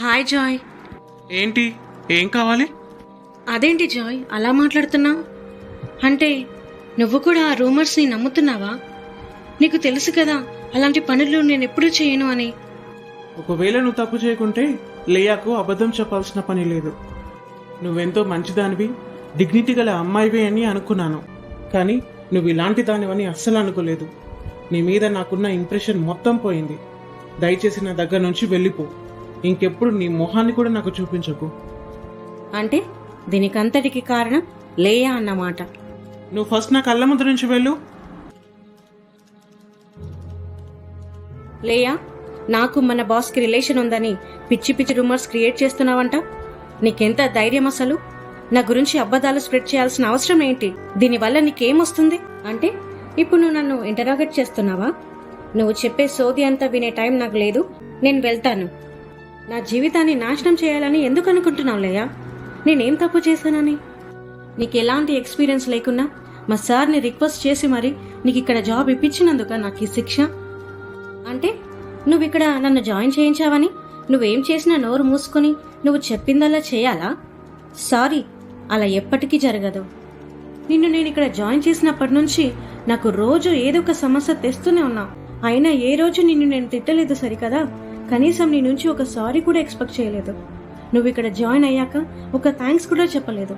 Hi Joy. ఏంటి? ఏం కావాలి? అదేంటి జాయ్? అలా మాట్లాడుతున్నావు అంటే నువ్వు కూడా ఆ రూమర్స్ని నమ్ముతున్నావా? నీకు తెలుసు కదా అలాంటి పనులు నేను ఎప్పుడూ చేయను అని. ఒకవేళ నువ్వు తప్పు చేయకుంటే లేయాకు అబద్ధం చెప్పాల్సిన పని లేదు. నువ్వెంతో మంచిదానివి డిగ్నిటీ గల అమ్మాయివి అని అనుకున్నాను. కానీ నువ్వు ఇలాంటి దానివని అస్సలు అనుకోలేదు. నీ మీద నాకున్న ఇంప్రెషన్ మొత్తం పోయింది. దయచేసి నా దగ్గర నుంచి వెళ్ళిపో. ఇంకెప్పుడు నీ మొహాన్ని కూడా నాకు చూపించకు. అంటే దీనికంతటికి కారణం లేయా అన్నమాట. నువ్వు ఫస్ట్ నా కళ్ళ ముందు నుంచి వెళ్ళు. లేయా నాకు మన బాస్కి రిలేషన్ ఉందని పిచ్చి పిచ్చి రూమర్స్ క్రియేట్ చేస్తున్నావంట? నీకెంత ధైర్యం అసలు? నా గురించి అబద్ధాలు స్ప్రెడ్ చేయాల్సిన అవసరం ఏంటి? దీనివల్ల నీకేమొస్తుంది అంటే ఇప్పుడు నువ్వు నన్ను ఇంటరాగేట్ చేస్తున్నావా? నువ్వు చెప్పే సోది అంతా వినే టైం నాకు లేదు. నేను వెళ్తాను. నా జీవితాన్ని నాశనం చేయాలని ఎందుకు అనుకుంటున్నావు లేయా? నేనేం తప్పు చేశానని? నీకు ఎలాంటి ఎక్స్పీరియన్స్ లేకున్నా మా సార్ని రిక్వెస్ట్ చేసి మరి నీకు ఇక్కడ జాబ్ ఇప్పించినందుక నాకు ఈ శిక్ష. అంటే నువ్వు ఇక్కడ నన్ను జాయిన్ చేయించావని నువ్వేం చేసినా నోరు మూసుకొని నువ్వు చెప్పిందల్లా చేయాలా? సారీ అలా ఎప్పటికీ జరగదు. నిన్ను నేను ఇక్కడ జాయిన్ చేసినప్పటి నుంచి నాకు రోజు ఏదో ఒక సమస్య తెస్తూనే ఉన్నా. అయినా ఏ రోజు నిన్ను నేను తిట్టలేదు సరికదా? కనీసం నీ నుంచి ఒక సారీ కూడా ఎక్స్పెక్ట్ చేయలేదు. నువ్వు ఇక్కడ జాయిన్ అయ్యాక ఒక థ్యాంక్స్ కూడా చెప్పలేదు.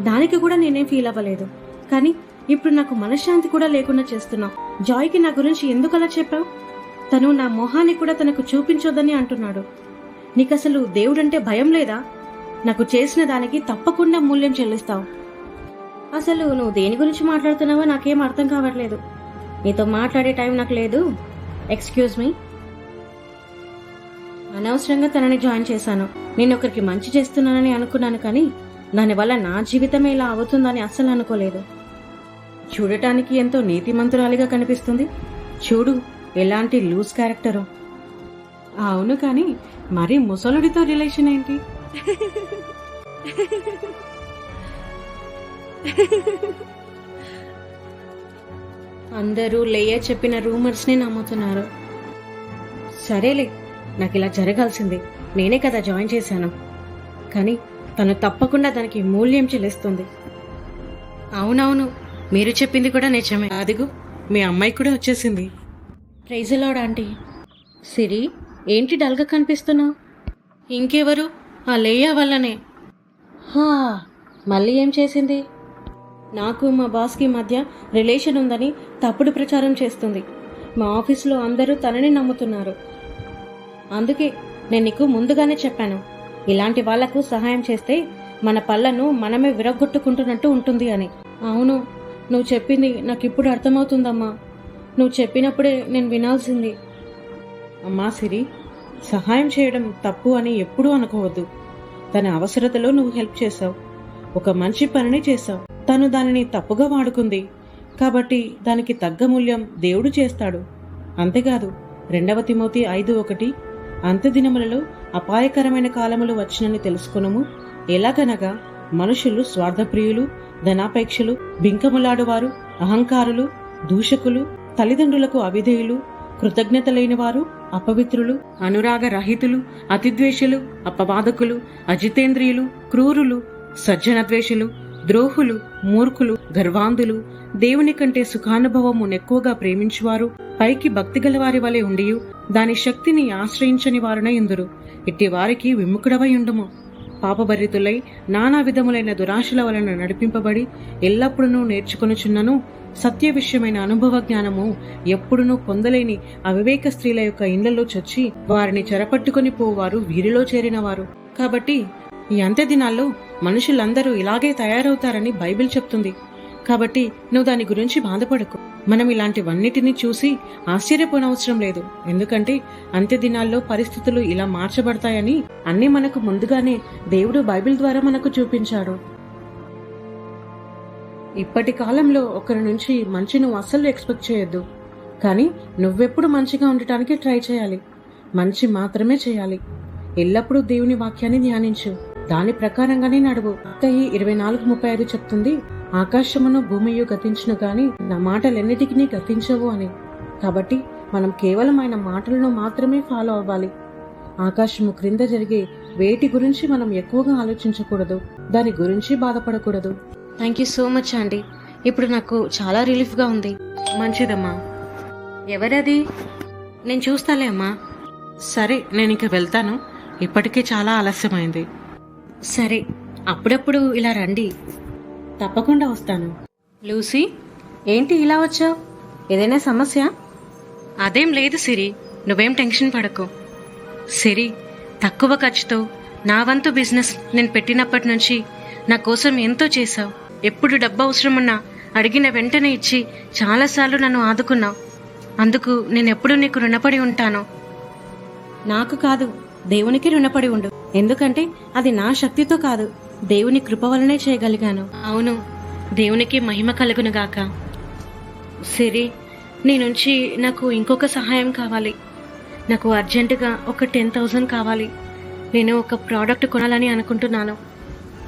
దానికి కూడా నేనేం ఫీల్ అవ్వలేదు. కానీ ఇప్పుడు నాకు మనశ్శాంతి కూడా లేకుండా చేస్తున్నావు జాయ్కి నా గురించి ఎందుకు అలా చెప్పావు? తను నా మొహాన్ని కూడా తనకు చూపించొద్దని అంటున్నాడు. నీకు అసలు దేవుడంటే భయం లేదా? నాకు చేసిన దానికి తప్పకుండా మూల్యం చెల్లిస్తావు. అసలు నువ్వు దేని గురించి మాట్లాడుతున్నావో నాకేం అర్థం కావట్లేదు. నీతో మాట్లాడే టైం నాకు లేదు. ఎక్స్క్యూజ్ మీ అనవసరంగా తనని జాయిన్ చేశాను. నేను ఒకరికి మంచి చేస్తున్నానని అనుకున్నాను కానీ దానివల్ల నా జీవితమే ఇలా అవుతుందని అస్సలు అనుకోలేదు. చూడటానికి ఎంతో నీతిమంతురాలిగా కనిపిస్తుంది. చూడు ఎలాంటి లూజ్ క్యారెక్టరు. అవును కానీ మరి ముసలుడితో రిలేషన్ ఏంటి? అందరూ లేయ చెప్పిన రూమర్స్ని నమ్ముతున్నారు. సరేలే నాకు ఇలా జరగాల్సిందే. నేనే కదా జాయిన్ చేశాను. కానీ తను తప్పకుండా దానికి మూల్యం చెల్లిస్తుంది. అవునవును. మీరు చెప్పింది కూడా నిజమే. అదిగో మీ అమ్మాయి కూడా వచ్చేసింది. ప్రైజలాడ్ ఆంటీ? సిరి ఏంటి డల్గా కనిపిస్తున్నావు? ఇంకెవరు? ఆ లేయా వల్లనే హా మళ్ళీ ఏం చేసింది? నాకు మా బాస్కి మధ్య రిలేషన్ ఉందని తప్పుడు ప్రచారం చేస్తుంది. మా ఆఫీస్లో అందరూ తనని నమ్ముతున్నారు. అందుకే నేను నీకు ముందుగానే చెప్పాను. ఇలాంటి వాళ్ళకు సహాయం చేస్తే మన పళ్ళను మనమే విరగొట్టుకుంటున్నట్టు ఉంటుంది అని. అవును నువ్వు చెప్పింది నాకు ఇప్పుడు అర్థమవుతుందమ్మా. నువ్వు చెప్పినప్పుడే నేను వినాల్సింది. అమ్మా సిరి సహాయం చేయడం తప్పు అని ఎప్పుడూ అనుకోవద్దు. తన అవసరతలో నువ్వు హెల్ప్ చేశావు. ఒక మంచి పనిని చేశావు. తను దానిని తప్పుగా వాడుకుంది. కాబట్టి దానికి తగ్గ మూల్యం దేవుడు చేస్తాడు. అంతేకాదు రెండవ తిమోతి ఐదు ఒకటి అంత్యదినములలో అపాయకరమైన కాలములు వచ్చినని తెలుసుకునము. ఎలాగనగా మనుషులు స్వార్థప్రియులు ధనాపేక్షలు బింకములాడువారు అహంకారులు దూషకులు తల్లిదండ్రులకు అవిధేయులు కృతజ్ఞత లేనివారు అపవిత్రులు అనురాగ రహితులు అతిద్వేషులు అపవాదకులు అజితేంద్రియులు క్రూరులు సజ్జనద్వేషులు ద్రోహులు మూర్ఖులు గర్వాంధులు దేవుని కంటే సుఖానుభవము ఎక్కువగా ప్రేమించువారు పైకి భక్తి గలవారి వలె ఉండియు దాని శక్తిని ఆశ్రయించని వారున ఇందురు ఇట్టి వారికి విముఖుడవై ఉండుము. పాపభరితులై నానా విధములైన దురాశల వలన నడిపింపబడి ఎల్లప్పుడూ నేర్చుకొనుచున్నను సత్య విషయమైన అనుభవ జ్ఞానము ఎప్పుడునూ పొందలేని అవివేక స్త్రీల యొక్క ఇండ్లలో చొచ్చి వారిని చెరపట్టుకుని పోవారు వీరిలో చేరినవారు. కాబట్టి ఈ అంత్య దినాల్లో మనుషులందరూ ఇలాగే తయారవుతారని బైబిల్ చెప్తుంది. కాబట్టి నువ్వు దాని గురించి బాధపడకు. మనం ఇలాంటివన్నిటినీ చూసి ఆశ్చర్యపోనవసరం లేదు. ఎందుకంటే అంత్య దినాల్లో పరిస్థితులు ఇలా మార్చబడతాయని అన్నీ మనకు ముందుగానే దేవుడు బైబిల్ ద్వారా మనకు చూపించాడు. ఇప్పటి కాలంలో ఒకరి నుంచి మంచి నువ్వు అస్సలు ఎక్స్పెక్ట్ చేయొద్దు. కానీ నువ్వెప్పుడు మంచిగా ఉండటానికి ట్రై చేయాలి. మంచి మాత్రమే చేయాలి. ఎల్లప్పుడూ దేవుని వాక్యాన్ని ధ్యానించు. దాని ప్రకారంగానే నడువు. అత్తయి ఇరవై నాలుగు ముప్పై ఐదు చెప్తుంది ఆకాశమును భూమియు గతించును గాని నా మాటలెన్నిటికీ గతించవు అని. కాబట్టి మనం కేవలం ఆయన మాటలను మాత్రమే ఫాలో అవ్వాలి. ఆకాశము క్రింద జరిగే వేటి గురించి మనం ఎక్కువగా ఆలోచించకూడదు. దాని గురించి బాధపడకూడదు. థ్యాంక్ యూ సో మచ్ అండి ఇప్పుడు నాకు చాలా రిలీఫ్గా ఉంది. మంచిదమ్మా. ఎవరది? నేను చూస్తాలే అమ్మా. సరే నేను ఇంక వెళ్తాను. ఇప్పటికే చాలా ఆలస్యమైంది. సరే అప్పుడప్పుడు ఇలా రండి. తప్పకుండా వస్తాను. లూసీ ఏంటి ఇలా వచ్చావు? ఏదైనా సమస్య? అదేం లేదు సిరి నువ్వేం టెన్షన్ పడకు. సిరి తక్కువ ఖర్చుతో నా వంతు బిజినెస్ నేను పెట్టినప్పటి నుంచి నా కోసం ఎంతో చేశావు. ఎప్పుడు డబ్బు అవసరమున్నా అడిగిన వెంటనే ఇచ్చి చాలాసార్లు నన్ను ఆదుకున్నావు. అందుకు నేను ఎప్పుడూ నీకు రుణపడి ఉంటాను? నాకు కాదు దేవునికి రుణపడి ఉండు. ఎందుకంటే అది నా శక్తితో కాదు. దేవుని కృప వలనే చేయగలిగాను. అవును. దేవునికి మహిమ కలుగునుగాక సిరి నీ నుంచి నాకు ఇంకొక సహాయం కావాలి. నాకు అర్జెంటుగా ఒక టెన్ థౌజండ్ కావాలి. నేను ఒక ప్రోడక్ట్ కొనాలని అనుకుంటున్నాను.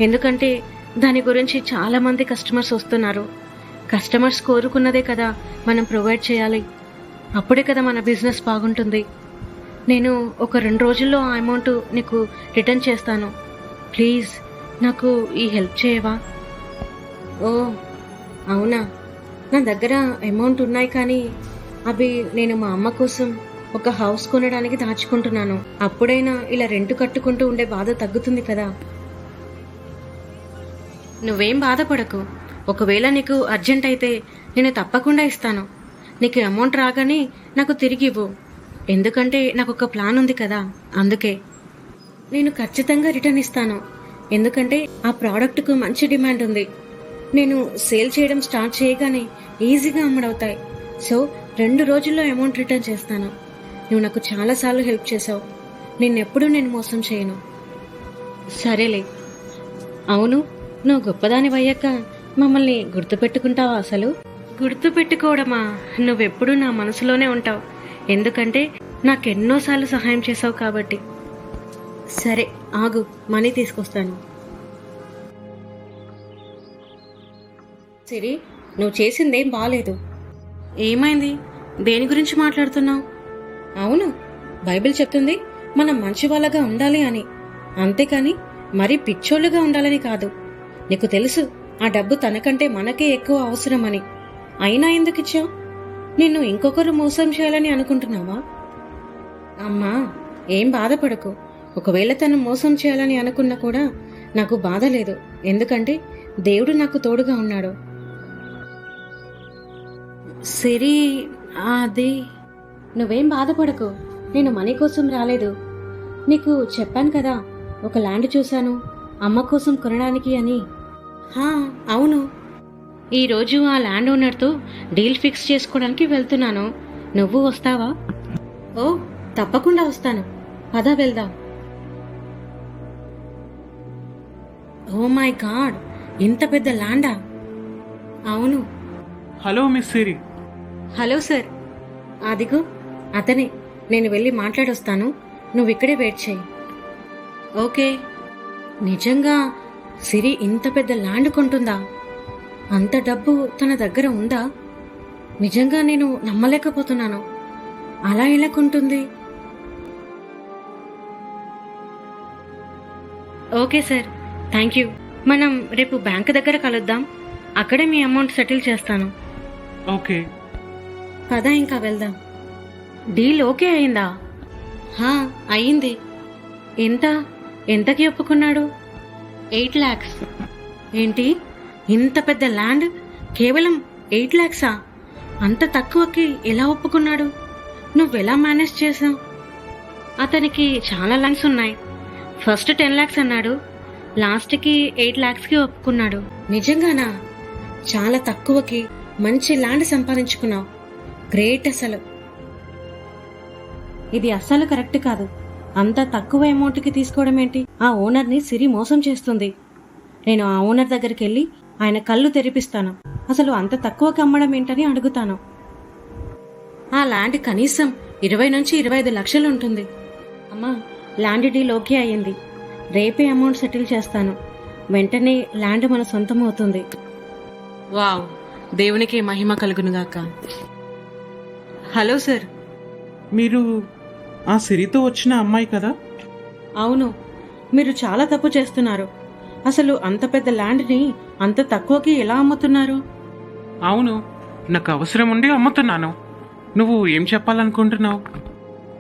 ఎందుకంటే దాని గురించి చాలామంది కస్టమర్స్ వస్తున్నారు. కస్టమర్స్ కోరుకున్నదే కదా మనం ప్రొవైడ్ చేయాలి. అప్పుడే కదా మన బిజినెస్ బాగుంటుంది. నేను ఒక రెండు రోజుల్లో ఆ అమౌంట్ నీకు రిటర్న్ చేస్తాను. ప్లీజ్ నాకు ఈ హెల్ప్ చేయవా? ఓ అవునా. నా దగ్గర అమౌంట్ ఉన్నాయి కానీ అవి నేను మా అమ్మ కోసం ఒక హౌస్ కొనడానికి దాచుకుంటున్నాను. అప్పుడైనా ఇలా రెంట్ కట్టుకుంటూ ఉండే బాధ తగ్గుతుంది కదా. నువ్వేం బాధపడకు. ఒకవేళ నీకు అర్జెంట్ అయితే నేను తప్పకుండా ఇస్తాను. నీకు అమౌంట్ రాగానే నాకు తిరిగి ఇవ్వు. ఎందుకంటే నాకు ఒక ప్లాన్ ఉంది కదా అందుకే. నేను ఖచ్చితంగా రిటర్న్ ఇస్తాను. ఎందుకంటే ఆ ప్రోడక్ట్కు మంచి డిమాండ్ ఉంది. నేను సేల్ చేయడం స్టార్ట్ చేయగానే ఈజీగా అమ్ముడవుతాయి. సో రెండు రోజుల్లో అమౌంట్ రిటర్న్ చేస్తాను. నువ్వు నాకు చాలాసార్లు హెల్ప్ చేసావు. నిన్నెప్పుడూ నేను మోసం చేయను. సరేలే. అవును నువ్వు గొప్పదాని అయ్యాక మమ్మల్ని గుర్తుపెట్టుకుంటావా అసలు? గుర్తుపెట్టుకోవడమా? నువ్వెప్పుడు నా మనసులోనే ఉంటావు. ఎందుకంటే నాకెన్నోసార్లు సహాయం చేసావు కాబట్టి. సరే ఆగు మనీ తీసుకొస్తాను. సిరి నువ్వు చేసిందేం బాగాలేదు ఏమైంది? దేని గురించి మాట్లాడుతున్నావు? అవును బైబిల్ చెప్తుంది మనం మంచి వాళ్ళగా ఉండాలి అని. అంతేకాని మరీ పిచ్చోళ్ళుగా ఉండాలని కాదు. నీకు తెలుసు ఆ డబ్బు తనకంటే మనకే ఎక్కువ అవసరమని. అయినా ఎందుకు ఇచ్చావు నిన్ను ఇంకొకరు మోసం చేయాలని అనుకుంటున్నావా? అమ్మా ఏం బాధపడకు. ఒకవేళ తను మోసం చేయాలని అనుకున్నా కూడా నాకు బాధ లేదు. ఎందుకంటే దేవుడు నాకు తోడుగా ఉన్నాడు. సిరి అది నువ్వేం బాధపడకు. నేను మనీ కోసం రాలేదు. నీకు చెప్పాను కదా ఒక ల్యాండ్ చూశాను. అమ్మ కోసం కొనడానికి అని. హా అవును. ఈరోజు ఆ ల్యాండ్ ఓనర్తో డీల్ ఫిక్స్ చేసుకోవడానికి వెళ్తున్నాను. నువ్వు వస్తావా? ఓ తప్పకుండా వస్తాను. పద వెళ్దాం. ఓ మై గాడ్ ఇంత పెద్ద ల్యాండా? అవును. Hello miss Siri. Hello sir. అదిగో అతనే. నేను వెళ్ళి మాట్లాడొస్తాను. నువ్వు ఇక్కడే వెయిట్ చేయి. ఓకే. నిజంగా సిరి ఇంత పెద్ద ల్యాండ్ కొంటుందా? అంత డబ్బు తన దగ్గర ఉందా? నిజంగా నేను నమ్మలేకపోతున్నాను. అలా ఎలా కొంటుంది? Okay sir thank you. మనం రేపు బ్యాంక్ దగ్గర కలుద్దాం. అక్కడే మీ అమౌంట్ సెటిల్ చేస్తాను. ఓకే. పద ఇంకా వెళ్దాం. డీల్ ఓకే అయిందా? హా అయింది. ఎంత? ఎంతకి ఒప్పుకున్నాడు? ఎయిట్ ల్యాక్స్ ఏంటి? ఇంత పెద్ద ల్యాండ్? కేవలం ఎయిట్ ల్యాక్సా? అంత తక్కువకి ఎలా ఒప్పుకున్నాడు? నువ్వెలా మేనేజ్ చేసావు అతనికి చాలా ల్యాండ్స్ ఉన్నాయి. ఫస్ట్ టెన్ ల్యాక్స్ అన్నాడు. లాస్ట్కి ఎయిట్ ల్యాక్స్కి ఒప్పుకున్నాడు. నిజంగానా? చాలా తక్కువకి మంచి ల్యాండ్ సంపాదించుకున్నావు. గ్రేట్ అసలు. ఇది అస్సలు కరెక్ట్ కాదు. అంత తక్కువ అమౌంట్కి తీసుకోవడం ఏంటి ఆ ఓనర్ని సిరి మోసం చేస్తుంది. నేను ఆ ఓనర్ దగ్గరికి వెళ్ళి ఆయన కళ్ళు తెరిపిస్తాను. అసలు అంత తక్కువకి అమ్మడం ఏంటని అడుగుతాను. ఆ ల్యాండ్ కనీసం ఇరవై నుంచి ఇరవై ఐదు లక్షలు ఉంటుంది. అమ్మా ల్యాండ్ డీల్ ఓకే అయ్యింది. రేపే అమౌంట్ సెటిల్ చేస్తాను. వెంటనే ల్యాండ్ మన సొంతం అవుతుంది. వావ్ దేవునికి మహిమ కలుగునుగాక హలో సార్. మీరు ఆ సిరితో వచ్చిన అమ్మాయి కదా? అవును మీరు చాలా తప్పు చేస్తున్నారు. అసలు అంత పెద్ద ల్యాండ్ని అంత తక్కువకి ఎలా అమ్ముతున్నారు? అవును నాకు అవసరం ఉండి అమ్ముతున్నాను. నువ్వు ఏం చెప్పాలనుకుంటున్నావు?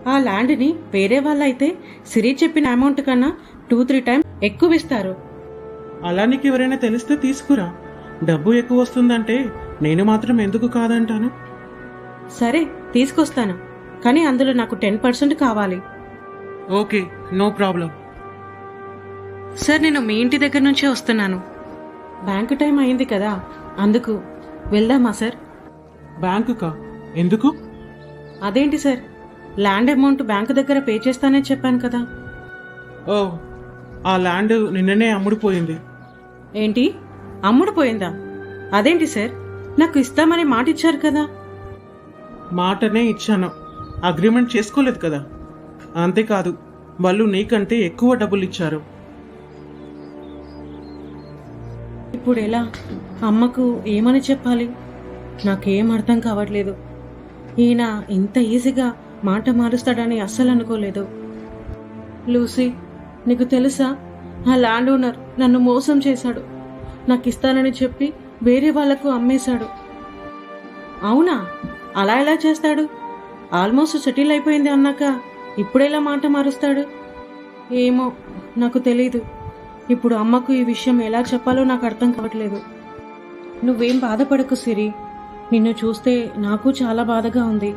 ఆ ల్యాండ్ని వేరే వాళ్ళైతే సిరి చెప్పిన అమౌంట్ కన్నా టూ త్రీ టైం ఎక్కువ ఇస్తారు. అలా నీకు ఎవరైనా తెలిస్తే తీసుకురా. డబ్బు ఎక్కువ వస్తుందంటే నేను మాత్రం ఎందుకు కాదంటాను? సరే తీసుకొస్తాను. కానీ అందులో నాకు టెన్ పర్సెంట్ కావాలి. Okay no problem. సార్ నేను మీ ఇంటి దగ్గర నుంచే వస్తున్నాను. బ్యాంకు టైం అయింది కదా అందుకు వెళ్దామా సార్? బ్యాంకుకా? ఎందుకు? అదేంటి సార్ ల్యాండ్ అమౌంట్ బ్యాంకు దగ్గర పే చేస్తానని చెప్పాను కదా. ఓ ఆ ల్యాండ్ నిన్ననే అమ్ముడుపోయింది. ఏంటి? అమ్ముడు పోయిందా అదేంటి సార్ నాకు ఇస్తామని మాట ఇచ్చారు కదా. మాటనే ఇచ్చాను. అగ్రిమెంట్ చేసుకోలేదు కదా. అంతేకాదు వాళ్ళు నీకంటే ఎక్కువ డబ్బులు ఇచ్చారు. ఇప్పుడు ఎలా అమ్మకు ఏమని చెప్పాలి? నాకేం అర్థం కావట్లేదు. ఈయన ఇంత ఈజీగా మాట మారుస్తాడని అస్సలు అనుకోలేదు. లూసీ నీకు తెలుసా? ఆ ల్యాండ్ ఓనర్ నన్ను మోసం చేశాడు. నాకు ఇస్తానని చెప్పి వేరే వాళ్ళకు అమ్మేశాడు. అవునా? అలా ఎలా చేస్తాడు? ఆల్మోస్ట్ సెటిల్ అయిపోయింది అన్నాక ఇప్పుడెలా మాట మారుస్తాడు? ఏమో నాకు తెలీదు. ఇప్పుడు అమ్మకు ఈ విషయం ఎలా చెప్పాలో నాకు అర్థం కావట్లేదు. నువ్వేం బాధపడకు సిరి. నిన్ను చూస్తే నాకు చాలా బాధగా ఉంది.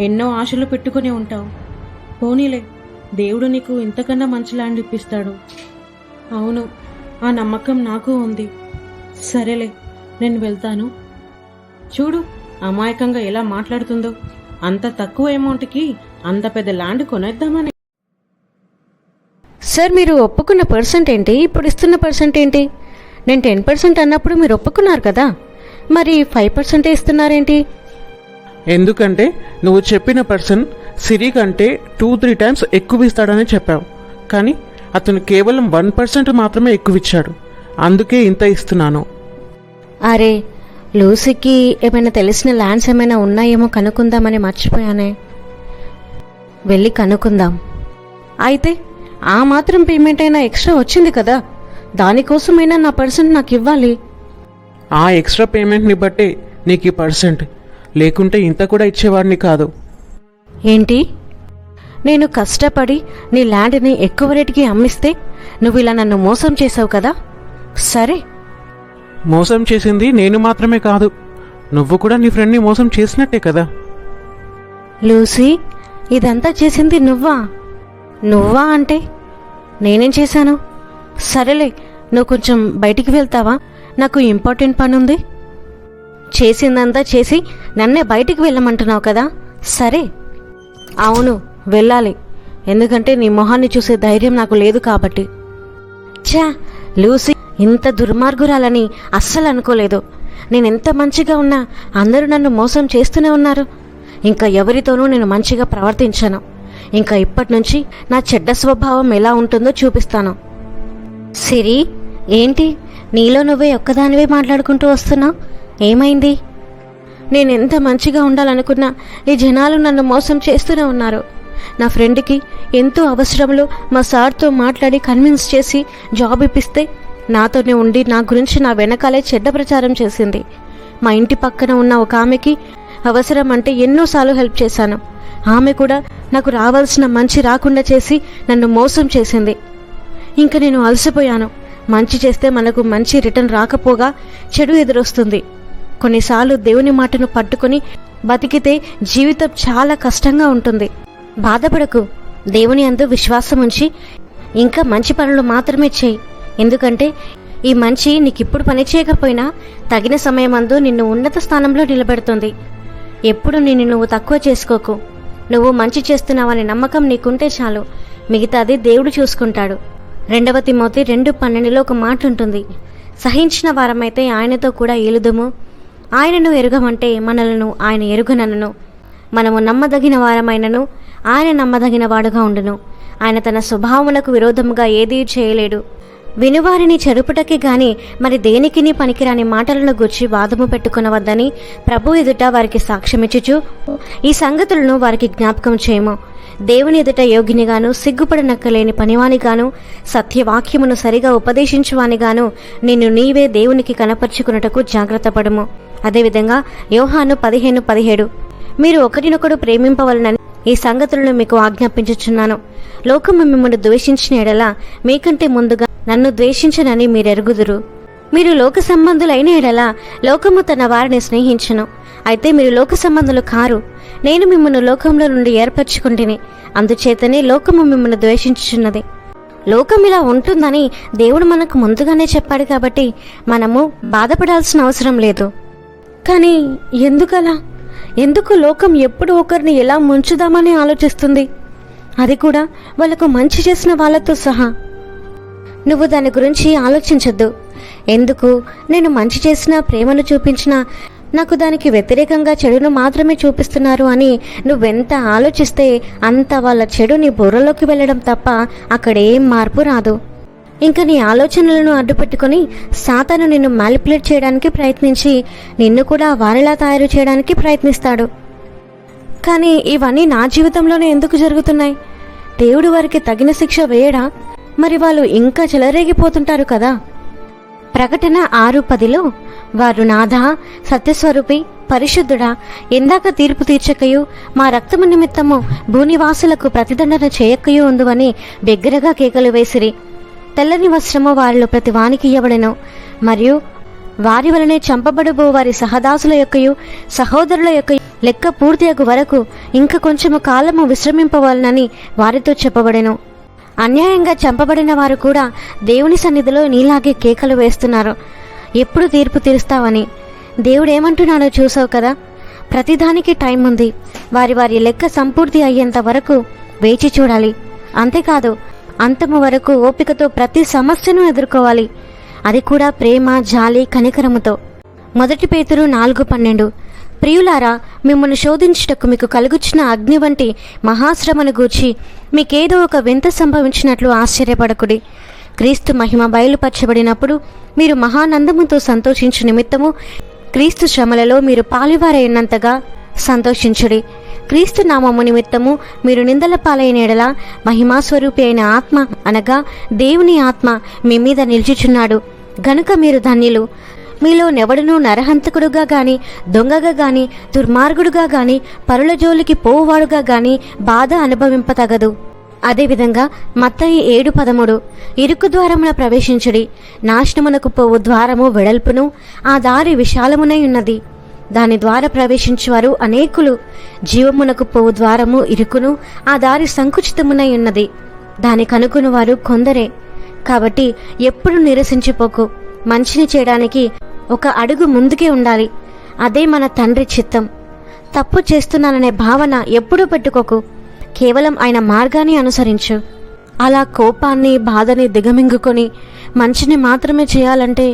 ఎన్నో ఆశలు పెట్టుకుని ఉంటావు. పోనీలే దేవుడు నీకు ఇంతకన్నా మంచి ల్యాండ్ ఇప్పిస్తాడు. అవును ఆ నమ్మకం నాకు ఉంది. సరేలే నేను వెళ్తాను. చూడు అమాయకంగా ఎలా మాట్లాడుతుందో. అంత తక్కువ అమౌంట్కి అంత పెద్ద ల్యాండ్ కొనేద్దామని. సార్ మీరు ఒప్పుకున్న పర్సెంట్ ఏంటి? ఇప్పుడు ఇస్తున్న పర్సెంట్ ఏంటి? నేను టెన్ పర్సెంట్ అన్నప్పుడు మీరు ఒప్పుకున్నారు కదా. మరి ఫైవ్ పర్సెంటే ఇస్తున్నారేంటి? ఎందుకంటే నువ్వు చెప్పిన పర్సన్ సిరి కంటే టూ త్రీ టైమ్స్ ఎక్కువ ఇస్తాడని చెప్పావు. కానీ అతను కేవలం వన్ పర్సెంట్ మాత్రమే ఎక్కువ ఇచ్చాడు అందుకే ఇంత ఇస్తున్నాను. అరే లూసీకి ఏమైనా తెలిసిన ల్యాండ్స్ ఏమైనా ఉన్నాయేమో కనుక్కుందామని మర్చిపోయానే. వెళ్ళి కనుక్కుందాం. అయితే ఆ మాత్రం పేమెంట్ అయినా ఎక్స్ట్రా వచ్చింది కదా. దానికోసమైనా నా పర్సెంట్ నాకు ఇవ్వాలి. ఆ ఎక్స్ట్రా పేమెంట్ని బట్టే నీకు ఈ పర్సెంట్ లేకుంటే ఇంత కూడా ఇచ్చేవాడిని కాదు. ఏంటి? నేను కష్టపడి నీ ల్యాండ్ని ఎక్కువ రేటుకి అమ్మిస్తే నువ్వు ఇలా నన్ను మోసం చేసావు కదా? సరే. మోసం చేసింది నేను మాత్రమే కాదు. నువ్వు కూడా నీ ఫ్రెండ్ని మోసం చేసినట్టే కదా. లూసీ ఇదంతా చేసింది నువ్వా? నువ్వా అంటే నేనేం చేశాను? సరేలే నువ్వు కొంచెం బయటికి వెళ్తావా? నాకు ఇంపార్టెంట్ పని ఉంది చేసిందంతా చేసి నన్నే బయటికి వెళ్ళమంటున్నావు కదా? సరే. అవును వెళ్ళాలి. ఎందుకంటే నీ మొహాన్ని చూసే ధైర్యం నాకు లేదు కాబట్టి. ఛా లూసీ ఇంత దుర్మార్గురాలని అస్సలు అనుకోలేదు. నేను ఎంత మంచిగా ఉన్నా అందరూ నన్ను మోసం చేస్తూనే ఉన్నారు. ఇంకా ఎవరితోనూ నేను మంచిగా ప్రవర్తించాను. ఇంకా ఇప్పటి నుంచి నా చెడ్డ స్వభావం ఎలా ఉంటుందో చూపిస్తాను. సిరి ఏంటి? నీలో నువ్వే ఒక్కదానివే మాట్లాడుకుంటూ వస్తున్నావు ఏమైంది? నేను ఎంత మంచిగా ఉండాలనుకున్నా ఈ జనాలు నన్ను మోసం చేస్తూనే ఉన్నారు. నా ఫ్రెండ్కి ఎంతో అవసరంలో మా సార్తో మాట్లాడి కన్విన్స్ చేసి జాబ్ ఇప్పిస్తే నాతోనే ఉండి నా గురించి నా వెనకాలే చెడ్డ ప్రచారం చేసింది. మా ఇంటి పక్కన ఉన్న ఒక ఆమెకి అవసరం అంటే ఎన్నోసార్లు హెల్ప్ చేశాను. ఆమె కూడా నాకు రావాల్సిన మంచి రాకుండా చేసి నన్ను మోసం చేసింది. ఇంకా నేను అలసిపోయాను. మంచి చేస్తే మనకు మంచి రిటర్న్ రాకపోగా చెడు ఎదురొస్తుంది. కొన్నిసార్లు దేవుని మాటను పట్టుకొని బతికితే జీవితం చాలా కష్టంగా ఉంటుంది. బాధపడకు. దేవుని అందు విశ్వాసం ఉంచి ఇంకా మంచి పనులు మాత్రమే చేయి. ఎందుకంటే ఈ మంచి నీకిప్పుడు పని చేయకపోయినా తగిన సమయమందు నిన్ను ఉన్నత స్థానంలో నిలబెడుతుంది. ఎప్పుడు నిన్ను నువ్వు తక్కువ చేసుకోకు. నువ్వు మంచి చేస్తున్నావనే నమ్మకం నీకుంటే చాలు. మిగతాది దేవుడు చూసుకుంటాడు. రెండవ తిమోతి రెండు పన్నెండులో ఒక మాట ఉంటుంది సహించిన వారమైతే ఆయనతో కూడా ఏలుదుము. ఆయనను ఎరుగమంటే మనలను ఆయన ఎరుగనను. మనము నమ్మదగిన వారమైనను ఆయన నమ్మదగిన వాడుగా ఉండును. ఆయన తన స్వభావములకు విరోధముగా ఏదీ చేయలేడు. వినువారిని చెరుపుటకి గాని మరి దేనికిని పనికిరాని మాటలను గుర్చి వాదము పెట్టుకునవద్దని ప్రభు ఎదుట వారికి సాక్ష్యమిచ్చుచు ఈ సంగతులను వారికి జ్ఞాపకం చేయము. దేవుని ఎదుట యోగినిగాను సిగ్గుపడనక్కలేని పనివానిగాను సత్యవాక్యమును సరిగా ఉపదేశించువానిగాను నిన్ను నీవే దేవునికి కనపరుచుకున్నటకు జాగ్రత్త పడము అదేవిధంగా యోహాను పదిహేను పదిహేడు మీరు ఒకరినొకడు ప్రేమింపవలనని ఈ సంగతులను మీకు ఆజ్ఞాపించుచున్నాను. లోకము మిమ్మల్ని ద్వేషించిన ఎడల మీకంటే ముందుగా నన్ను ద్వేషించనని మీరెరుగుదురు. మీరు లోక సంబంధులైన ఎడలా లోకము తన వారిని స్నేహించను. అయితే మీరు లోక సంబంధులు కారు. నేను మిమ్మల్ని లోకంలో నుండి ఏర్పరచుకుంటుని. అందుచేతనే లోకము మిమ్మల్ని ద్వేషించుచున్నది. లోకం ఇలా ఉంటుందని దేవుడు మనకు ముందుగానే చెప్పాడు కాబట్టి మనము బాధపడాల్సిన అవసరం లేదు. కానీ ఎందుకలా? ఎందుకు లోకం ఎప్పుడు ఒకరిని ఎలా ముంచుదామని ఆలోచిస్తుంది? అది కూడా వాళ్ళకు మంచి చేసిన వాళ్ళతో సహా. నువ్వు దాని గురించి ఆలోచించొద్దు. ఎందుకు? నేను మంచి చేసిన ప్రేమను చూపించినా నాకు దానికి వ్యతిరేకంగా చెడును మాత్రమే చూపిస్తున్నారు అని నువ్వెంత ఆలోచిస్తే అంత వాళ్ళ చెడు నీ బుర్రలోకి వెళ్ళడం తప్ప అక్కడేం మార్పు రాదు. ఇంకా నీ ఆలోచనలను అడ్డుపెట్టుకుని సాతాను నిన్ను మ్యాలిపులేట్ చేయడానికి ప్రయత్నించి నిన్ను కూడా వారిలా తయారు చేయడానికి ప్రయత్నిస్తాడు. కానీ ఇవన్నీ నా జీవితంలోనే ఎందుకు జరుగుతున్నాయి? దేవుడు వారికి తగిన శిక్ష వేయడా? మరి వాళ్ళు ఇంకా చెలరేగిపోతుంటారు కదా? ప్రకటన ఆరు పదిలో వారు నాథ సత్యస్వరూపి పరిశుద్ధుడా ఇందాక తీర్పు తీర్చకయు మా రక్తము నిమిత్తము భూనివాసులకు ప్రతిదండన చేయకయు ఉందువని బిగ్గరగా కేకలు వేసిరి. తెల్లని వస్త్రము వారిలో ప్రతి వానికి ఇవ్వబడెను మరియు వారి వలనే చంపబడబో వారి సహదాసుల యొక్కయు సహోదరుల యొక్క లెక్క పూర్తియగు వరకు ఇంకా కొంచెము కాలము విశ్రమింపవాలనని వారితో చెప్పబడెను. అన్యాయంగా చంపబడిన వారు కూడా దేవుని సన్నిధిలో నీలాగే కేకలు వేస్తున్నారు. ఎప్పుడు తీర్పు తీరుస్తావని? దేవుడేమంటున్నాడో చూసావు కదా? ప్రతిదానికి టైం ఉంది. వారి వారి లెక్క సంపూర్తి అయ్యేంత వరకు వేచి చూడాలి. అంతేకాదు అంతము వరకు ఓపికతో ప్రతి సమస్యను ఎదుర్కోవాలి. అది కూడా ప్రేమ జాలి కనికరముతో. మొదటి పేతురు నాలుగు పన్నెండు. ప్రియులారా మిమ్మల్ని శోధించుటకు మీకు కలుగుచిన అగ్ని వంటి మహాశ్రమను గూర్చి మీకేదో ఒక వింత సంభవించినట్లు ఆశ్చర్యపడకుడి. క్రీస్తు మహిమ బయలుపరచబడినప్పుడు మీరు మహానందముతో సంతోషించు నిమిత్తము క్రీస్తు శ్రమలలో మీరు పాలివారైనంతగా సంతోషించుడి. క్రీస్తు నామము నిమిత్తము మీరు నిందల పాలైన ఎడల మహిమాస్వరూపి అయిన ఆత్మ అనగా దేవుని ఆత్మ మీ మీద నిలిచిచున్నాడు. గనుక మీరు ధన్యులు. మీలో నెవడును నరహంతకుడుగా గాని దొంగగా గాని దుర్మార్గుడుగా గాని పరుల జోలికి పోవువాడుగా గాని బాధ అనుభవింపతగదు. అదేవిధంగా మత్తయి ఏడు పదమూడు ఇరుకు ద్వారమున ప్రవేశించుడి. నాశనమునకు పోవు ద్వారము వెడల్పును ఆ దారి విశాలమునై ఉన్నది. దాని ద్వారా ప్రవేశించువారు అనేకులు. జీవమునకు పోవు ద్వారము ఇరుకును ఆ దారి సంకుచితమునై ఉన్నది. దాని కనుగొని వారు కొందరే. కాబట్టి ఎప్పుడు నిరసించిపోకు. మంచిని చేయడానికి ఒక అడుగు ముందుకే ఉండాలి. అదే మన తండ్రి చిత్తం. తప్పు చేస్తున్నాననే భావన ఎప్పుడూ పెట్టుకోకు. కేవలం ఆయన మార్గాన్ని అనుసరించు. అలా కోపాన్ని బాధని దిగమింగుకొని మంచిని మాత్రమే చేయాలంటే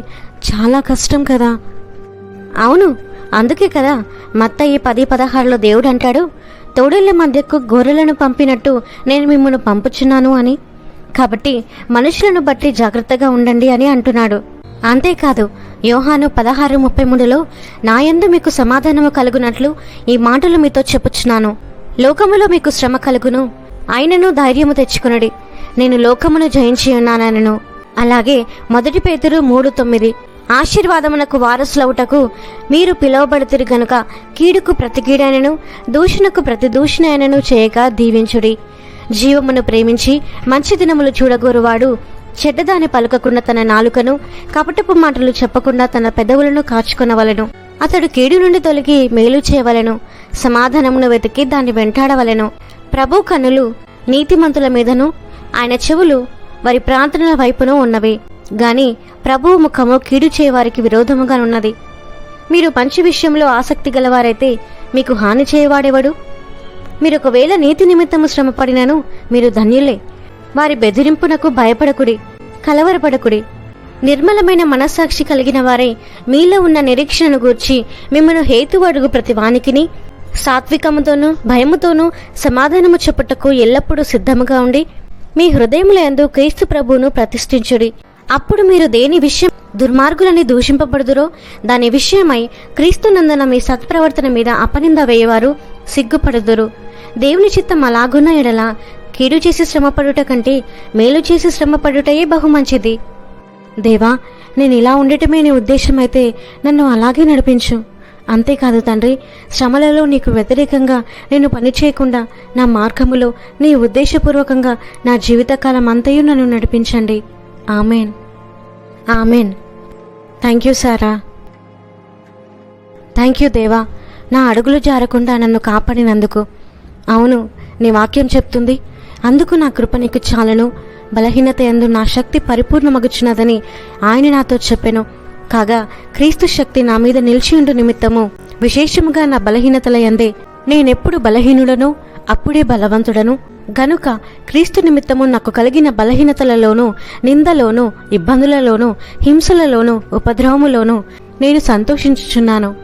చాలా కష్టం కదా. అవును అందుకే కదా మత్తయి పది పదహారులో దేవుడు అంటాడు తోడేళ్ళ మధ్యకు గొర్రెలను పంపినట్టు నేను మిమ్మల్ని పంపుచున్నాను అని. కాబట్టి మనుషులను బట్టి జాగ్రత్తగా ఉండండి అని అంటున్నాడు. అంతేకాదు యోహాను పదహారు ముప్పై మూడులో నాయందు మీకు సమాధానము కలుగునట్లు ఈ మాటలు మీతో చెప్పుచున్నాను. లోకములో మీకు శ్రమ కలుగును. ఆయనను ధైర్యము తెచ్చుకునడి. నేను లోకమును జయించి ఉన్నానను అలాగే మొదటి పేతురు మూడు తొమ్మిది ఆశీర్వాదమునకు వారసులవుటకు మీరు పిలువబడుతురు గనుక కీడుకు ప్రతి కీడైనను దూషణకు ప్రతి దూషణైనను చేయక దీవించుడి. జీవమును ప్రేమించి మంచి దినములు చూడగోరువాడు చెడ్డదాని పలుకకున్న తన నాలుకను కపటపు మాటలు చెప్పకుండా తన పెదవులను కాచుకొనవలెను. అతడు కీడు నుండి తొలగి మేలు చేయవలెను. సమాధానమును వెతికి దాన్ని వెంటాడవలెను. ప్రభు కన్నులు నీతిమంతుల మీదను ఆయన చెవులు వారి ప్రార్థనల వైపును ఉన్నవి. గాని ప్రభువు ముఖము కీడు చేయవారికి విరోధముగా ఉన్నది మీరు మంచి విషయంలో ఆసక్తి గలవారైతే మీకు హాని చేయవాడెవడు? మీరు ఒకవేళ నీతి నిమిత్తము శ్రమపడినను మీరు ధన్యులే. వారి బెదిరింపునకు భయపడకుడి కలవరపడకుడి. నిర్మలమైన మనస్సాక్షి కలిగిన వారే మీలో ఉన్న నిరీక్షణను గూర్చి మిమ్మను హేతు అడుగు ప్రతి వానికిని సాత్వికముతోనూ భయముతోనూ సమాధానము చెప్పుటకు ఎల్లప్పుడూ సిద్ధముగా ఉండి మీ హృదయముల యందు క్రీస్తు ప్రభువును ప్రతిష్ఠించుడి. అప్పుడు మీరు దేని విషయం దుర్మార్గులని దూషింపబడుదురో దాని విషయమై క్రీస్తునందన మీ సత్ప్రవర్తన మీద అపనింద వేయవారు సిగ్గుపడుదురు. దేవుని చిత్తం అలాగున్న ఎడల కీడు చేసి శ్రమపడుట కంటే మేలు చేసి శ్రమపడుటయే బహు మంచిది. దేవా నేను ఇలా ఉండటమే నీ ఉద్దేశం అయితే నన్ను అలాగే నడిపించు. అంతేకాదు తండ్రి శ్రమలలో నీకు వ్యతిరేకంగా నేను పని చేయకుండా నా మార్గములో నీ ఉద్దేశపూర్వకంగా నా జీవితకాలం అంతయు నన్ను నడిపించండి. Amen. Amen. Thank you Sarah. Thank you దేవా నా అడుగులు జారకుండా నన్ను కాపాడినందుకు. అవును నీ వాక్యం చెప్తుంది అందుకు నా కృప నీకు చాలను. బలహీనత ఎందు నా శక్తి పరిపూర్ణమగుచున్నదని ఆయన నాతో చెప్పెను. కాగా క్రీస్తు శక్తి నా మీద నిలిచియుండు నిమిత్తము. విశేషముగా నా బలహీనతల ఎందే నేనెప్పుడు బలహీనుడను అప్పుడే బలవంతుడను. గనుక క్రీస్తు నిమిత్తము నాకు కలిగిన బలహీనతలలోనూ నిందలోనూ ఇబ్బందులలోనూ హింసలలోనూ ఉపద్రవములోనూ నేను సంతోషించుచున్నాను.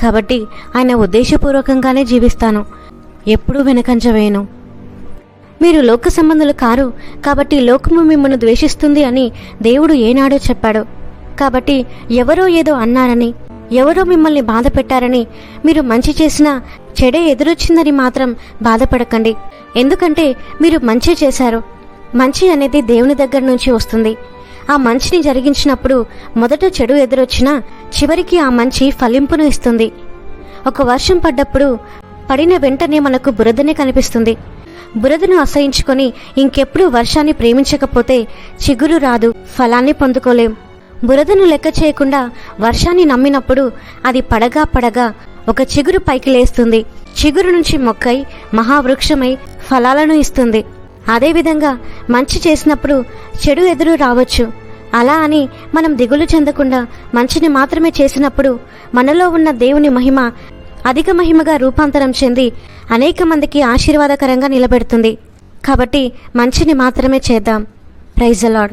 కాబట్టి ఆయన ఉద్దేశపూర్వకంగానే జీవిస్తాను. ఎప్పుడూ వెనకంజ వేయను. మీరు లోక సంబంధులు కారు కాబట్టి లోకము మిమ్మల్ని ద్వేషిస్తుంది అని దేవుడు ఏనాడో చెప్పాడు. కాబట్టి ఎవరో ఏదో అన్నారని ఎవరో మిమ్మల్ని బాధ పెట్టారని మీరు మంచి చేసినా చెడే ఎదురొచ్చిందని మాత్రం బాధపడకండి. ఎందుకంటే మీరు మంచి చేశారు. మంచి అనేది దేవుని దగ్గర నుంచి వస్తుంది. ఆ మంచిని జరిగించినప్పుడు మొదట చెడు ఎదురొచ్చినా చివరికి ఆ మంచి ఫలింపును ఇస్తుంది. ఒక వర్షం పడ్డప్పుడు పడిన వెంటనే మనకు బురదనే కనిపిస్తుంది. బురదను అసహించుకొని ఇంకెప్పుడు వర్షాన్ని ప్రేమించకపోతే చిగురు రాదు ఫలాన్ని పొందుకోలేం. బురదను లెక్క చేయకుండా వర్షాన్ని నమ్మినప్పుడు అది పడగా పడగా ఒక చిగురు పైకి లేస్తుంది. చిగురు నుంచి మొక్కై మహావృక్షమై ఫలాలను ఇస్తుంది. అదేవిధంగా మంచి చేసినప్పుడు చెడు ఎదురు రావచ్చు. అలా అని మనం దిగులు చెందకుండా మంచిని మాత్రమే చేసినప్పుడు మనలో ఉన్న దేవుని మహిమ అధిక మహిమగా రూపాంతరం చెంది అనేక మందికి ఆశీర్వాదకరంగా నిలబెడుతుంది. కాబట్టి మంచిని మాత్రమే చేద్దాం. ప్రైజ్ అలాడ్